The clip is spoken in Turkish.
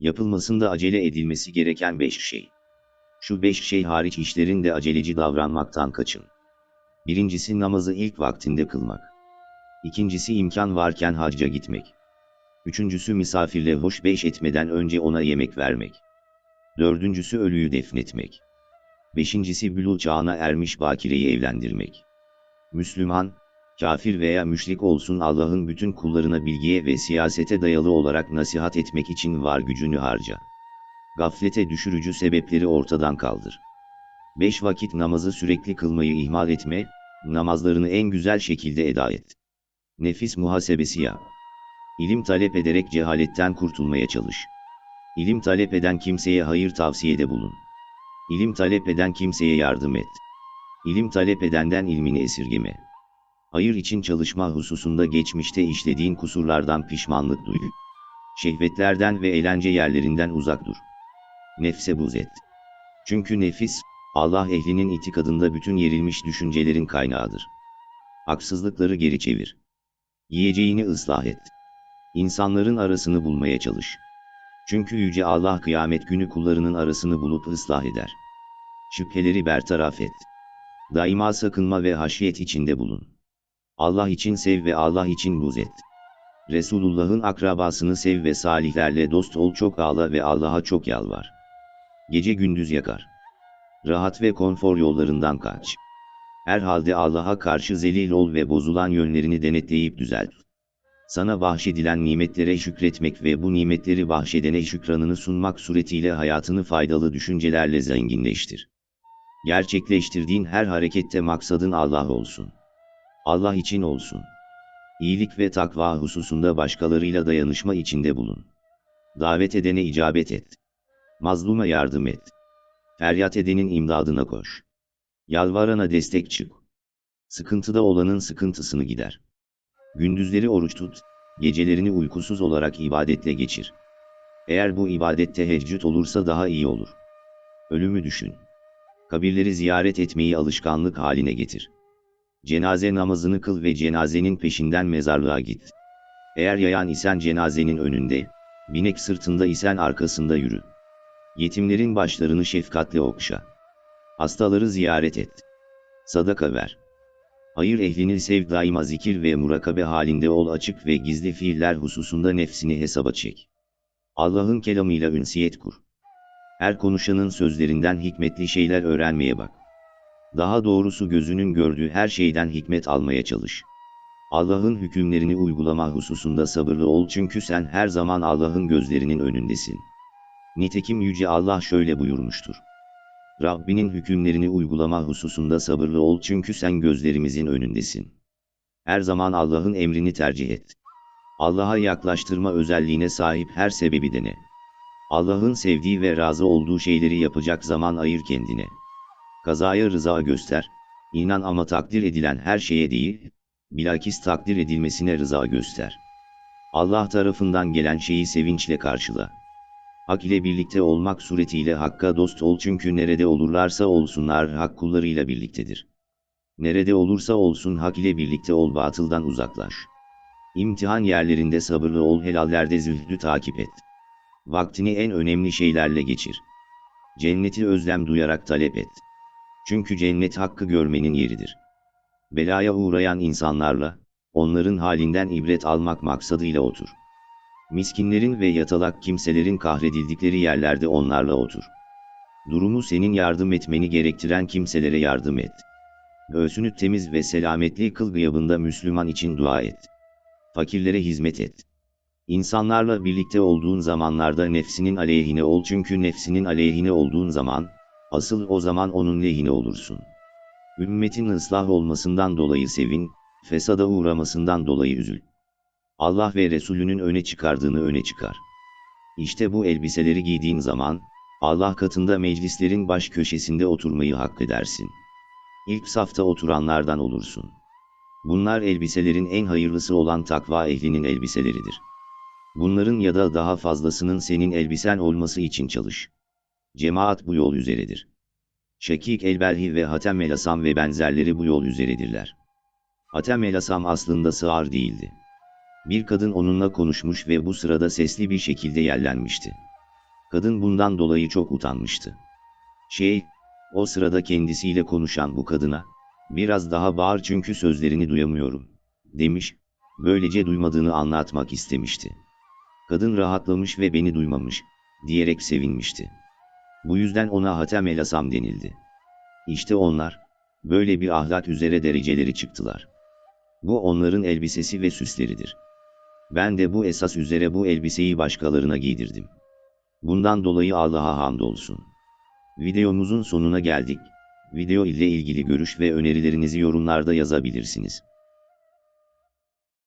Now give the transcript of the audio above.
Yapılmasında acele edilmesi gereken beş şey. Şu beş şey hariç işlerinde aceleci davranmaktan kaçın. Birincisi namazı ilk vaktinde kılmak. İkincisi imkan varken hacca gitmek. Üçüncüsü misafirle hoş beş etmeden önce ona yemek vermek. Dördüncüsü ölüyü defnetmek. Beşincisi bülul çağına ermiş bakireyi evlendirmek. Müslüman, kafir veya müşrik olsun Allah'ın bütün kullarına bilgiye ve siyasete dayalı olarak nasihat etmek için var gücünü harca. Gaflete düşürücü sebepleri ortadan kaldır. Beş vakit namazı sürekli kılmayı ihmal etme, namazlarını en güzel şekilde eda et. Nefis muhasebesi yap. İlim talep ederek cehaletten kurtulmaya çalış. İlim talep eden kimseye hayır tavsiyede bulun. İlim talep eden kimseye yardım et. İlim talep edenden ilmini esirgeme. Hayır için çalışma hususunda geçmişte işlediğin kusurlardan pişmanlık duy. Şehvetlerden ve eğlence yerlerinden uzak dur. Nefse buz et. Çünkü nefis, Allah ehlinin itikadında bütün yerilmiş düşüncelerin kaynağıdır. Haksızlıkları geri çevir. Yiyeceğini ıslah et. İnsanların arasını bulmaya çalış. Çünkü Yüce Allah kıyamet günü kullarının arasını bulup ıslah eder. Şüpheleri bertaraf et. Daima sakınma ve haşiyet içinde bulun. Allah için sev ve Allah için buz et. Resulullah'ın akrabasını sev ve salihlerle dost ol çok ağla ve Allah'a çok yalvar. Gece gündüz yakar. Rahat ve konfor yollarından kaç. Herhalde Allah'a karşı zelil ol ve bozulan yönlerini denetleyip düzelt. Sana bahşedilen nimetlere şükretmek ve bu nimetleri bahşedene şükranını sunmak suretiyle hayatını faydalı düşüncelerle zenginleştir. Gerçekleştirdiğin her harekette maksadın Allah olsun. Allah için olsun. İyilik ve takva hususunda başkalarıyla dayanışma içinde bulun. Davet edene icabet et. Mazluma yardım et. Feryat edenin imdadına koş. Yalvarana destek çık. Sıkıntıda olanın sıkıntısını gider. Gündüzleri oruç tut, gecelerini uykusuz olarak ibadetle geçir. Eğer bu ibadet teheccüd olursa daha iyi olur. Ölümü düşün. Kabirleri ziyaret etmeyi alışkanlık haline getir. Cenaze namazını kıl ve cenazenin peşinden mezarlığa git. Eğer yayan isen cenazenin önünde, binek sırtında isen arkasında yürü. Yetimlerin başlarını şefkatle okşa. Hastaları ziyaret et. Sadaka ver. Hayır ehlini sev daima zikir ve murakabe halinde ol açık ve gizli fiiller hususunda nefsini hesaba çek. Allah'ın kelamıyla ünsiyet kur. Her konuşanın sözlerinden hikmetli şeyler öğrenmeye bak. Daha doğrusu gözünün gördüğü her şeyden hikmet almaya çalış. Allah'ın hükümlerini uygulama hususunda sabırlı ol çünkü sen her zaman Allah'ın gözlerinin önündesin. Nitekim Yüce Allah şöyle buyurmuştur. Rabbinin hükümlerini uygulama hususunda sabırlı ol çünkü sen gözlerimizin önündesin. Her zaman Allah'ın emrini tercih et. Allah'a yaklaştırma özelliğine sahip her sebebi dene. Allah'ın sevdiği ve razı olduğu şeyleri yapacak zaman ayır kendine. Kazaya rıza göster, inan ama takdir edilen her şeye değil, bilakis takdir edilmesine rıza göster. Allah tarafından gelen şeyi sevinçle karşıla. Hak ile birlikte olmak suretiyle Hakk'a dost ol çünkü nerede olurlarsa olsunlar Hak kullarıyla birliktedir. Nerede olursa olsun Hak ile birlikte ol batıldan uzaklaş. İmtihan yerlerinde sabırlı ol helallerde zühdü takip et. Vaktini en önemli şeylerle geçir. Cenneti özlem duyarak talep et. Çünkü cennet hakkı görmenin yeridir. Belaya uğrayan insanlarla, onların halinden ibret almak maksadıyla otur. Miskinlerin ve yatalak kimselerin kahredildikleri yerlerde onlarla otur. Durumu senin yardım etmeni gerektiren kimselere yardım et. Göğsünü temiz ve selametli kıl gıyabında Müslüman için dua et. Fakirlere hizmet et. İnsanlarla birlikte olduğun zamanlarda nefsinin aleyhine ol çünkü nefsinin aleyhine olduğun zaman, asıl o zaman onun lehine olursun. Ümmetin ıslah olmasından dolayı sevin, fesada uğramasından dolayı üzül. Allah ve Resulünün öne çıkardığını öne çıkar. İşte bu elbiseleri giydiğin zaman, Allah katında meclislerin baş köşesinde oturmayı hak edersin. İlk safta oturanlardan olursun. Bunlar elbiselerin en hayırlısı olan takva ehlinin elbiseleridir. Bunların ya da daha fazlasının senin elbisen olması için çalış. Cemaat bu yol üzeredir. Şekik Elbelhi ve Hatem Elasam ve benzerleri bu yol üzeredirler. Hatem Elasam aslında sığar değildi. Bir kadın onunla konuşmuş ve bu sırada sesli bir şekilde yellenmişti. Kadın bundan dolayı çok utanmıştı. Şey, o sırada kendisiyle konuşan bu kadına, biraz daha bağır çünkü sözlerini duyamıyorum, demiş, böylece duymadığını anlatmak istemişti. Kadın rahatlamış ve beni duymamış, diyerek sevinmişti. Bu yüzden ona Hatem el Asam denildi. İşte onlar, böyle bir ahlak üzere dereceleri çıktılar. Bu onların elbisesi ve süsleridir. Ben de bu esas üzere bu elbiseyi başkalarına giydirdim. Bundan dolayı Allah'a hamdolsun. Videomuzun sonuna geldik. Video ile ilgili görüş ve önerilerinizi yorumlarda yazabilirsiniz.